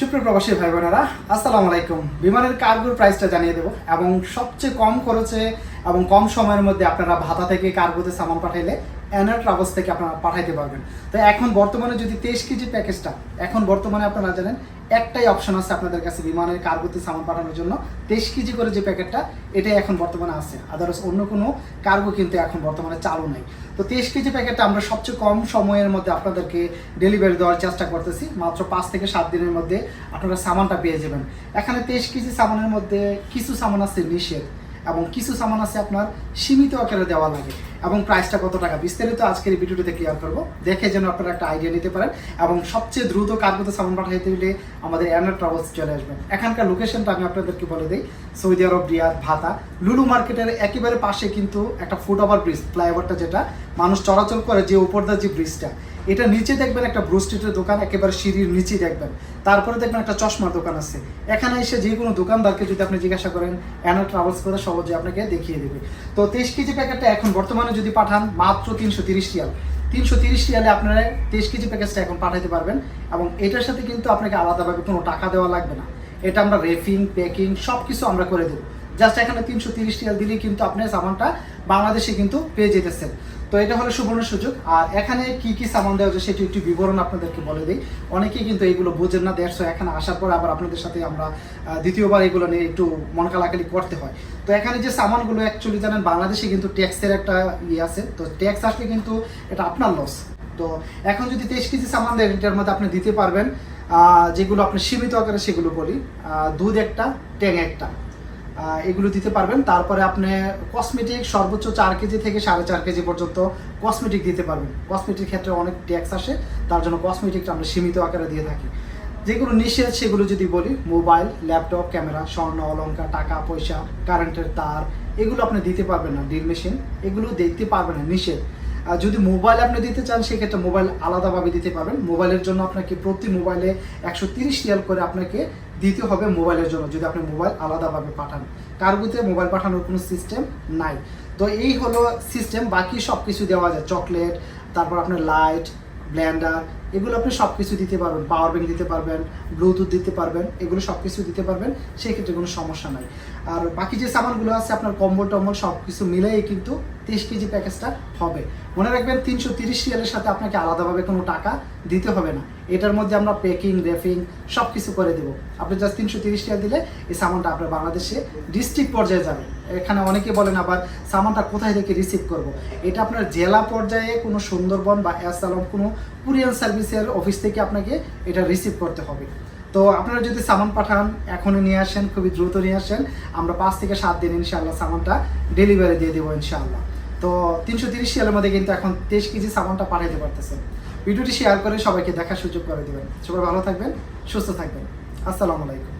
সুপ্রিয় প্রবাসী ভাই বোনেরা আসসালামু আলাইকুম। বিমানের কার্গোর প্রাইসটা জানিয়ে দেবো এবং সবচেয়ে কম খরচে এবং কম সময়ের মধ্যে আপনারা ভাতা থেকে কার্গোতে সামান পাঠাইলে এনার ট্রাভেলস থেকে আপনারা পাঠাইতে পারবেন। তো এখন বর্তমানে যদি তেইশ কেজি প্যাকেজটা, এখন বর্তমানে আপনারা জানেন একটাই অপশন আছে আপনাদের কাছে বিমানের কার্গোতে সামান পাঠানোর জন্য। তেইশ কেজি করে যে প্যাকেটটা, এটাই এখন বর্তমানে আছে। আদারস অন্য কোনো কার্গো কিন্তু এখন বর্তমানে চালু নেই। তো তেইশ কেজি প্যাকেটটা আমরা সবচেয়ে কম সময়ের মধ্যে আপনাদেরকে ডেলিভারি দেওয়ার চেষ্টা করতেছি। মাত্র পাঁচ থেকে সাত দিনের মধ্যে আপনারা সামানটা পেয়ে যাবেন। এখানে তেইশ কেজি সামানের মধ্যে কিছু সামান আছে নিষেধ। এবং কিছু সামান আছে আপনার সীমিত আকারে দেওয়া লাগে। এবং প্রাইসটা কত টাকা? বিস্তারিত আজকের ভিডিওটিতে ক্লিয়ার করব। দেখে যেন আপনারা একটা আইডিয়া নিতে পারেন এবং সবচেয়ে দ্রুত কার্গোতে সামান পাঠাইতে হলে আমাদের অ্যানার ট্রাভেলস চলে আসবেন। এখানকার লোকেশনটা আমি আপনাদেরকে বলে দিই। সৌদি আরব, রিয়াদ, ভাতা। লুলু মার্কেটের একেবারে পাশে কিন্তু একটা ফুট ওভার ব্রিজ ফ্লাইওভারটা যেটা মানুষ চলাচল করে যে উপরদার যে ব্রিজটা, এটা নিচে দেখবেন একটা ব্রু স্ট্রিটের দোকান, একেবারে সিঁড়ির নিচে দেখবেন। তারপরে দেখবেন একটা চশমার দোকান আছে। এখানে এসে যে কোনো দোকানদারকে যদি আপনি জিজ্ঞাসা করেন অ্যানা ট্রাভেলস করে সহজে আপনাকে দেখিয়ে দেবে। তো তেইশ কেজি প্যাকেটটা এখন বর্তমানে যদি পাঠান, মাত্র তিনশো তিরিশ রিয়াল। তিনশো তিরিশ রিয়ালে আপনারা তেইশ কেজি প্যাকেজটা এখন পাঠাতে পারবেন এবং এটার সাথে কিন্তু আপনাকে আলাদাভাবে কোনো টাকা দেওয়া লাগবে না। এটা আমরা রেফিং, প্যাকিং সব কিছু আমরা করে দেবো। জাস্ট এখানে তিনশো তিরিশ রিয়াল দিলেই কিন্তু আপনি সামানটা বাংলাদেশে কিন্তু পেয়ে যেতেছেন। তো এটা হলো সুবর্ণ সুযোগ। আর এখানে কি কি সামান দেওয়া হচ্ছে সেটি একটু বিবরণ আপনাদেরকে বলে দিই। অনেকেই কিন্তু এগুলো বোঝেন না দেড়শো এখানে আসার পর আবার আপনাদের সাথে আমরা দ্বিতীয়বার এগুলো নিয়ে একটু মন কালাকালি করতে হয়। তো এখানে যে সামানগুলো অ্যাকচুয়ালি জানেন, বাংলাদেশে কিন্তু ট্যাক্সের একটা ইয়ে আছে। তো ট্যাক্স আসলে কিন্তু এটা আপনার লস তো এখন যদি তেইশ কেজি সামান দেন, এটার মধ্যে আপনি দিতে পারবেন। যেগুলো আপনি সীমিত আকারে সেগুলো বলি। দুধ একটা, ট্যাং একটা। এগুলো দিতে পারবেন। তারপরে আপনি কসমেটিক সর্বোচ্চ চার কেজি থেকে সাড়ে চার কেজি পর্যন্ত কসমেটিক দিতে পারবেন। কসমেটিক ক্ষেত্রে অনেক ট্যাক্স আসে, তার জন্য কসমেটিকটা আমরা সীমিত আকারে দিয়ে থাকি। যেগুলো নিষেধ, সেগুলো যদি বলি মোবাইল ল্যাপটপ ক্যামেরা স্বর্ণ অলঙ্কার টাকা, পয়সা কারেন্টের তার, এগুলো আপনি দিতে পারবেন না ড্রিল মেশিন এগুলো দেখতে পারবেন না, নিষেধ। আর যদি মোবাইল আপনি দিতে চান, সেক্ষেত্রে মোবাইল আলাদাভাবে দিতে পারবেন। মোবাইলের জন্য আপনাকে প্রতি মোবাইলে একশো তিরিশ রিয়াল করে আপনাকে দিতে হবে মোবাইলের জন্য, যদি আপনি মোবাইল আলাদাভাবে পাঠান। কার্গুতে মোবাইল পাঠানোর কোনো সিস্টেম নাই। তো এই হলো সিস্টেম বাকি সব কিছু দেওয়া যায় চকলেট তারপর আপনার লাইট ব্ল্যান্ডার এগুলো আপনি সব কিছু দিতে পারবেন। পাওয়ার ব্যাঙ্ক দিতে পারবেন ব্লুটুথ দিতে পারবেন, এগুলো সব কিছু দিতে পারবেন, সেক্ষেত্রে কোনো সমস্যা নাই। আর বাকি যে সামানগুলো আছে, আপনার কম্বল টম্বল সব কিছু মিলেই কিন্তু তিরিশ কেজি প্যাকেজটা হবে। মনে রাখবেন, তিনশো তিরিশ রিয়ালের সাথে আপনাকে আলাদাভাবে কোনো টাকা দিতে হবে না। এটার মধ্যে আমরা প্যাকিং রেফিং সব কিছু করে দেবো। আপনি জাস্ট তিনশো তিরিশ রিয়াল দিলে এই সামানটা আপনার বাংলাদেশে ডিস্ট্রিক্ট পর্যায়ে যাবে। এখানে অনেকে বলেন আবার সামানটা কোথায় থেকে রিসিভ করব। এটা আপনার জেলা পর্যায়ে কোনো সুন্দরবন বা অ্যাসালম কোনো কুরিয়ার সার্ভিসের অফিস থেকে আপনাকে এটা রিসিভ করতে হবে। তো আপনারা যদি সামান পাঠান, এখনই নিয়ে আসেন, খুবই দ্রুত নিয়ে আসেন। আমরা পাঁচ থেকে সাত দিন ইনশাল্লাহ সামানটা ডেলিভারি দিয়ে দেবো ইনশাআল্লাহ। তো তিনশো তিরিশ সালের মধ্যে কিন্তু এখন তেইশ কেজি সামানটা পাঠাতে পারতেছেন। ভিডিওটি শেয়ার করে সবাইকে দেখার সুযোগ করে দেবেন। সবাই ভালো থাকবেন, সুস্থ থাকবেন। আসসালামু আলাইকুম।